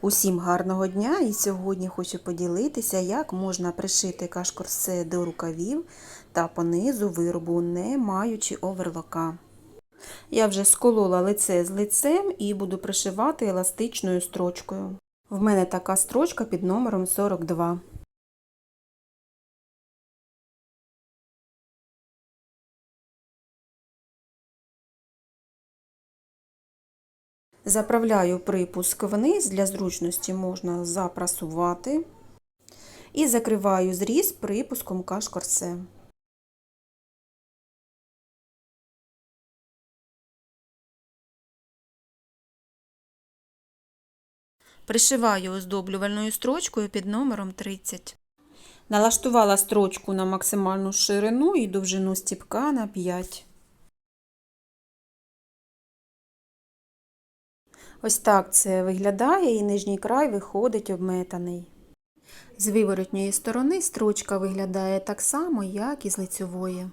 Усім гарного дня! І сьогодні хочу поділитися, як можна пришити кашкорсе до рукавів та понизу виробу, не маючи оверлока. Я вже сколола лице з лицем і буду пришивати еластичною строчкою. В мене така строчка під номером 42. Заправляю припуск вниз, для зручності можна запрасувати. І закриваю зріз припуском кашкорсе. Пришиваю оздоблювальною строчкою під номером 30. Налаштувала строчку на максимальну ширину і довжину стіпка на 5. Ось так це виглядає і нижній край виходить обметаний. З виворотньої сторони строчка виглядає так само, як і з лицьової.